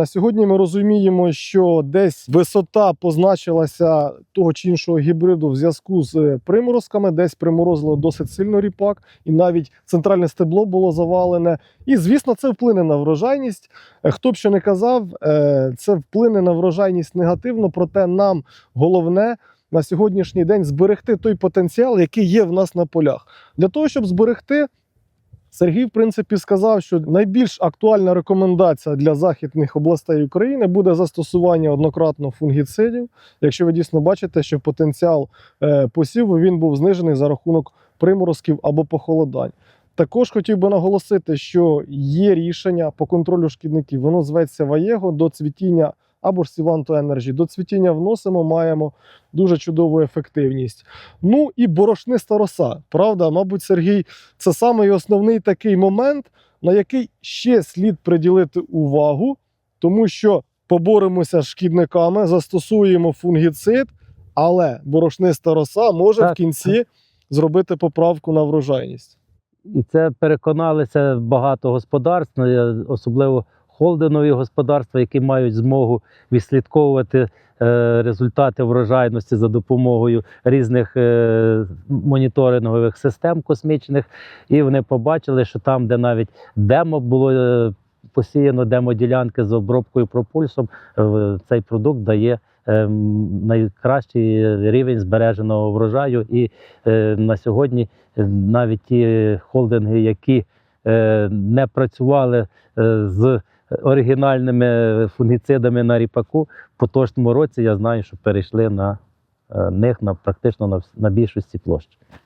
На сьогодні ми розуміємо, що десь висота позначилася того чи іншого гібриду в зв'язку з е, приморозками, десь приморозило досить сильно ріпак, і навіть центральне стебло було завалене. І звісно, це вплине на врожайність. Е, Хто б що не казав, е, це вплине на врожайність негативно, проте нам головне. На сьогоднішній день зберегти той потенціал, який є в нас на полях. Для того, щоб зберегти, Сергій, в принципі, сказав, що найбільш актуальна рекомендація для західних областей України буде застосування однократно фунгіцидів. Якщо ви дійсно бачите, що потенціал е, посіву він був знижений за рахунок приморозків або похолодань. Також хотів би наголосити, що є рішення по контролю шкідників. Воно зветься Ваєго до цвітіння або ж Сіванто Енерджі. До цвітіння вносимо, маємо дуже чудову ефективність. Ну і борошниста роса. Правда, мабуть, Сергій, це самий основний такий момент, на який ще слід приділити увагу, тому що поборемося з шкідниками, застосуємо фунгіцид, але борошниста роса може Так, в кінці зробити поправку на врожайність. І це переконалися багато господарств, е, особливо холдингові господарства, які мають змогу відслідковувати е, результати врожайності за допомогою різних е, моніторингових систем космічних. І вони побачили, що там, де навіть демо було е, посіяно, демо-ділянки з обробкою пропульсом, цей продукт дає. Найкращий рівень збереженого врожаю, і е, на сьогодні навіть ті холдинги, які е, не працювали з оригінальними фунгіцидами на ріпаку, в поточному році я знаю, що перейшли на е, них на практично на, на більшості площ.